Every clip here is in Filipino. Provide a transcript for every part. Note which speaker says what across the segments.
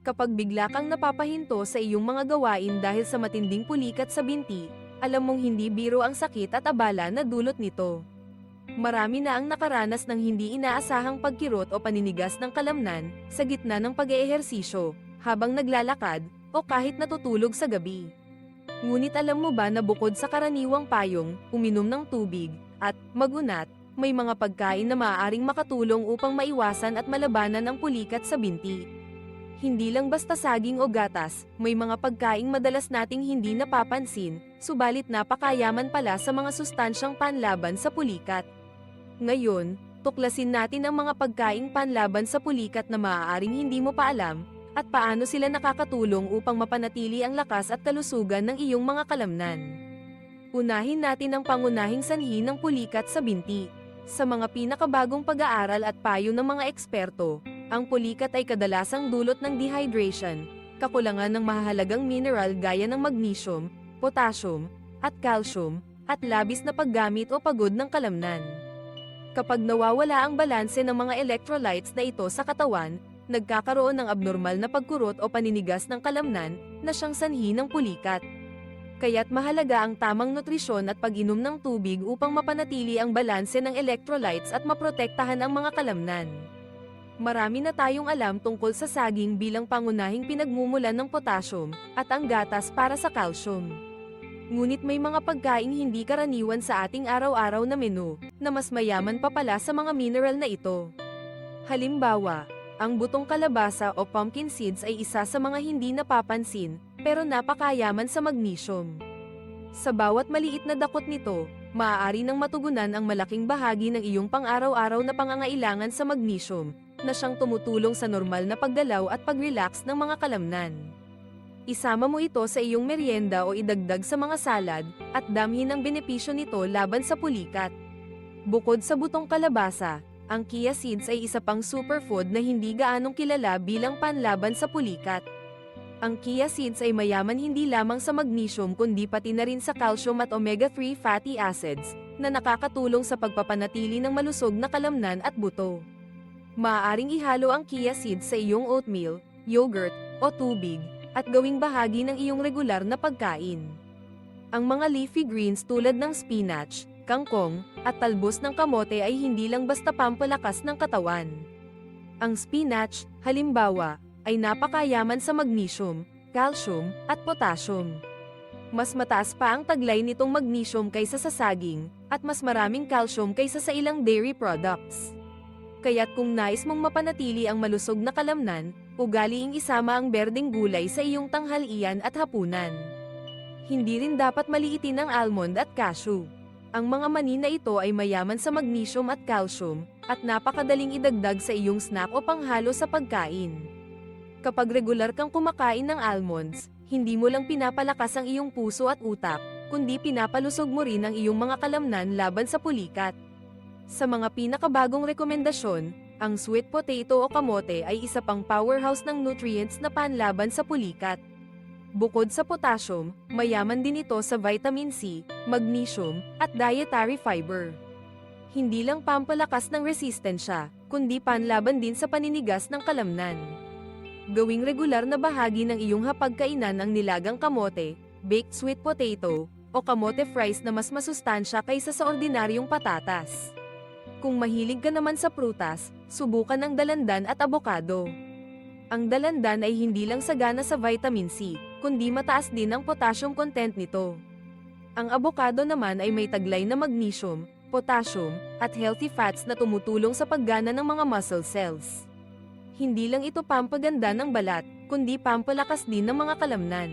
Speaker 1: Kapag bigla kang napapahinto sa iyong mga gawain dahil sa matinding pulikat sa binti, alam mong hindi biro ang sakit at abala na dulot nito. Marami na ang nakaranas ng hindi inaasahang pagkirot o paninigas ng kalamnan sa gitna ng pag-eehersisyo, habang naglalakad, o kahit natutulog sa gabi. Ngunit alam mo ba na bukod sa karaniwang payong, uminom ng tubig, at magunat, may mga pagkain na maaaring makatulong upang maiwasan at malabanan ang pulikat sa binti. Hindi lang basta saging o gatas, may mga pagkaing madalas nating hindi napapansin, subalit napakayaman pala sa mga sustansyang panlaban sa pulikat. Ngayon, tuklasin natin ang mga pagkaing panlaban sa pulikat na maaaring hindi mo pa alam, at paano sila nakakatulong upang mapanatili ang lakas at kalusugan ng iyong mga kalamnan. Unahin natin ang pangunahing sanhi ng pulikat sa binti. Sa mga pinakabagong pag-aaral at payo ng mga eksperto, ang pulikat ay kadalasang dulot ng dehydration, kakulangan ng mahahalagang mineral gaya ng magnesium, potassium, at calcium, at labis na paggamit o pagod ng kalamnan. Kapag nawawala ang balanse ng mga electrolytes na ito sa katawan, nagkakaroon ng abnormal na pagkurot o paninigas ng kalamnan na siyang sanhi ng pulikat. Kaya't mahalaga ang tamang nutrisyon at pag-inom ng tubig upang mapanatili ang balanse ng electrolytes at maprotektahan ang mga kalamnan. Marami na tayong alam tungkol sa saging bilang pangunahing pinagmumulan ng potassium, at ang gatas para sa calcium. Ngunit may mga pagkaing hindi karaniwan sa ating araw-araw na menu, na mas mayaman pa pala sa mga mineral na ito. Halimbawa, ang butong kalabasa o pumpkin seeds ay isa sa mga hindi napapansin, pero napakayaman sa magnesium. Sa bawat maliit na dakot nito, maaari nang matugunan ang malaking bahagi ng iyong pang-araw-araw na pangangailangan sa magnesium, na siyang tumutulong sa normal na paggalaw at pag-relax ng mga kalamnan. Isama mo ito sa iyong merienda o idagdag sa mga salad, at damhin ang benepisyo nito laban sa pulikat. Bukod sa butong kalabasa, ang chia seeds ay isa pang superfood na hindi gaanong kilala bilang panlaban sa pulikat. Ang chia seeds ay mayaman hindi lamang sa magnesium kundi pati na rin sa calcium at omega-3 fatty acids, na nakakatulong sa pagpapanatili ng malusog na kalamnan at buto. Maaaring ihalo ang chia seeds sa iyong oatmeal, yogurt, o tubig, at gawing bahagi ng iyong regular na pagkain. Ang mga leafy greens tulad ng spinach, kangkong, at talbos ng kamote ay hindi lang basta pampalakas ng katawan. Ang spinach, halimbawa, ay napakayaman sa magnesium, calcium, at potassium. Mas mataas pa ang taglay nitong magnesium kaysa sa saging, at mas maraming calcium kaysa sa ilang dairy products. Kaya't kung nais mong mapanatili ang malusog na kalamnan, ugaliing isama ang berdeng gulay sa iyong tanghalian at hapunan. Hindi rin dapat maliitin ang almond at cashew. Ang mga mani na ito ay mayaman sa magnesium at calcium, at napakadaling idagdag sa iyong snack o panghalo sa pagkain. Kapag regular kang kumakain ng almonds, hindi mo lang pinapalakas ang iyong puso at utak, kundi pinapalusog mo rin ang iyong mga kalamnan laban sa pulikat. Sa mga pinakabagong rekomendasyon, ang sweet potato o kamote ay isa pang powerhouse ng nutrients na panlaban sa pulikat. Bukod sa potassium, mayaman din ito sa vitamin C, magnesium, at dietary fiber. Hindi lang pampalakas ng resistensya, kundi panlaban din sa paninigas ng kalamnan. Gawing regular na bahagi ng iyong hapagkainan ang nilagang kamote, baked sweet potato, o kamote fries na mas masustansya kaysa sa ordinaryong patatas. Kung mahilig ka naman sa prutas, subukan ang dalandan at abokado. Ang dalandan ay hindi lang sagana sa vitamin C, kundi mataas din ang potassium content nito. Ang abokado naman ay may taglay na magnesium, potassium, at healthy fats na tumutulong sa paggana ng mga muscle cells. Hindi lang ito pampaganda ng balat, kundi pampalakas din ng mga kalamnan.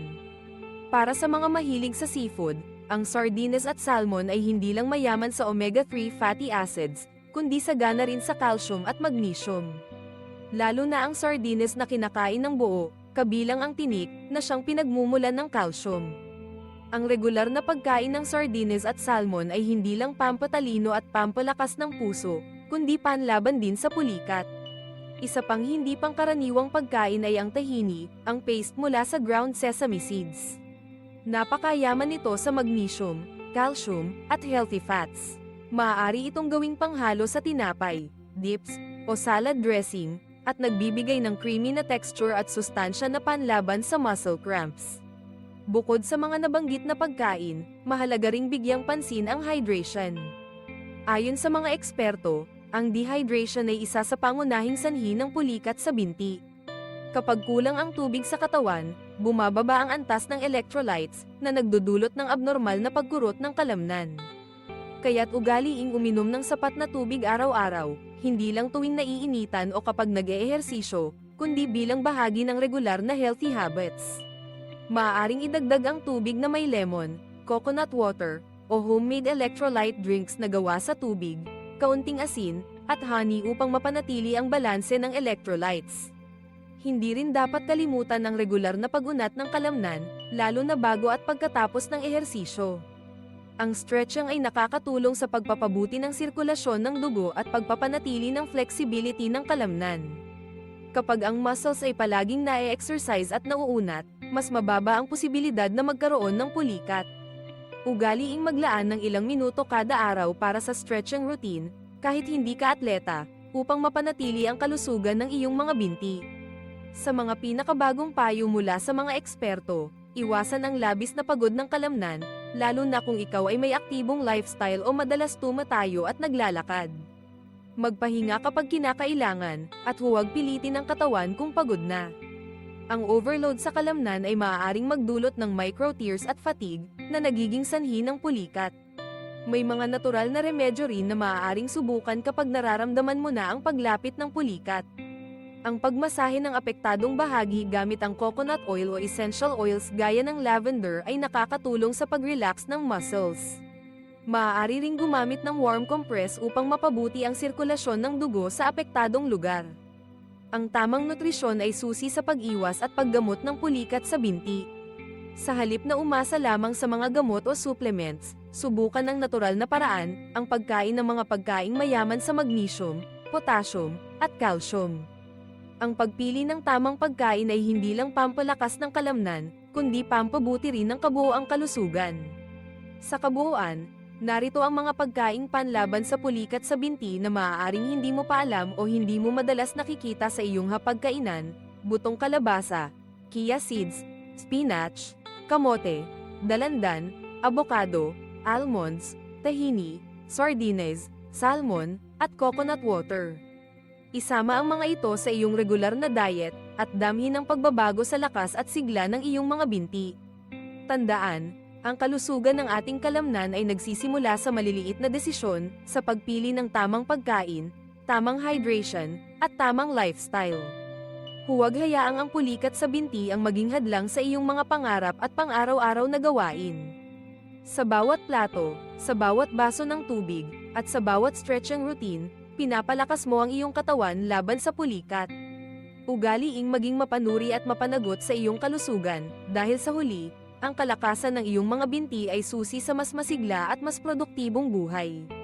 Speaker 1: Para sa mga mahilig sa seafood, ang sardines at salmon ay hindi lang mayaman sa omega-3 fatty acids, kundi sagana rin sa calcium at magnesium. Lalo na ang sardines na kinakain ng buo, kabilang ang tinik, na siyang pinagmumulan ng calcium. Ang regular na pagkain ng sardines at salmon ay hindi lang pampatalino at pampalakas ng puso, kundi panlaban din sa pulikat. Isa pang hindi pangkaraniwang pagkain ay ang tahini, ang paste mula sa ground sesame seeds. Napakayaman nito sa magnesium, calcium, at healthy fats. Maaari itong gawing panghalo sa tinapay, dips, o salad dressing, at nagbibigay ng creamy na texture at sustansya na panlaban sa muscle cramps. Bukod sa mga nabanggit na pagkain, mahalaga ring bigyang pansin ang hydration. Ayon sa mga eksperto, ang dehydration ay isa sa pangunahing sanhi ng pulikat sa binti. Kapag kulang ang tubig sa katawan, bumababa ang antas ng electrolytes na nagdudulot ng abnormal na pagkurot ng kalamnan. Kaya't ugaliing uminom ng sapat na tubig araw-araw, hindi lang tuwing naiinitan o kapag nag-eehersisyo, kundi bilang bahagi ng regular na healthy habits. Maaaring idagdag ang tubig na may lemon, coconut water, o homemade electrolyte drinks na gawa sa tubig, kaunting asin, at honey upang mapanatili ang balanse ng electrolytes. Hindi rin dapat kalimutan ang regular na pagunat ng kalamnan, lalo na bago at pagkatapos ng ehersisyo. Ang stretching ay nakakatulong sa pagpapabuti ng sirkulasyon ng dugo at pagpapanatili ng flexibility ng kalamnan. Kapag ang muscles ay palaging na-exercise at nauunat, mas mababa ang posibilidad na magkaroon ng pulikat. Ugaliing maglaan ng ilang minuto kada araw para sa stretching routine, kahit hindi ka atleta, upang mapanatili ang kalusugan ng iyong mga binti. Sa mga pinakabagong payo mula sa mga eksperto, iwasan ang labis na pagod ng kalamnan, lalo na kung ikaw ay may aktibong lifestyle o madalas tumatayo at naglalakad. Magpahinga kapag kinakailangan, at huwag pilitin ang katawan kung pagod na. Ang overload sa kalamnan ay maaaring magdulot ng micro-tears at fatigue, na nagiging sanhi ng pulikat. May mga natural na remedyo rin na maaaring subukan kapag nararamdaman mo na ang paglapit ng pulikat. Ang pagmasahe ng apektadong bahagi gamit ang coconut oil o essential oils gaya ng lavender ay nakakatulong sa pag-relax ng muscles. Maaari ring gumamit ng warm compress upang mapabuti ang sirkulasyon ng dugo sa apektadong lugar. Ang tamang nutrisyon ay susi sa pag-iwas at paggamot ng pulikat sa binti. Sa halip na umasa lamang sa mga gamot o supplements, subukan ng natural na paraan, ang pagkain ng mga pagkaing mayaman sa magnesium, potassium, at calcium. Ang pagpili ng tamang pagkain ay hindi lang pampalakas ng kalamnan, kundi pampabuti rin ng kabuoang kalusugan. Sa kabuuan, narito ang mga pagkaing panlaban sa pulikat sa binti na maaaring hindi mo pa alam o hindi mo madalas nakikita sa iyong hapagkainan, butong kalabasa, chia seeds, spinach, kamote, dalandan, abokado, almonds, tahini, sardines, salmon, at coconut water. Isama ang mga ito sa iyong regular na diet, at damhin ang pagbabago sa lakas at sigla ng iyong mga binti. Tandaan, ang kalusugan ng ating kalamnan ay nagsisimula sa maliliit na desisyon, sa pagpili ng tamang pagkain, tamang hydration, at tamang lifestyle. Huwag hayaang ang pulikat sa binti ang maging hadlang sa iyong mga pangarap at pang-araw-araw na gawain. Sa bawat plato, sa bawat baso ng tubig, at sa bawat stretching routine, pinapalakas mo ang iyong katawan laban sa pulikat. Ugaliing maging mapanuri at mapanagot sa iyong kalusugan, dahil sa huli, ang kalakasan ng iyong mga binti ay susi sa mas masigla at mas produktibong buhay.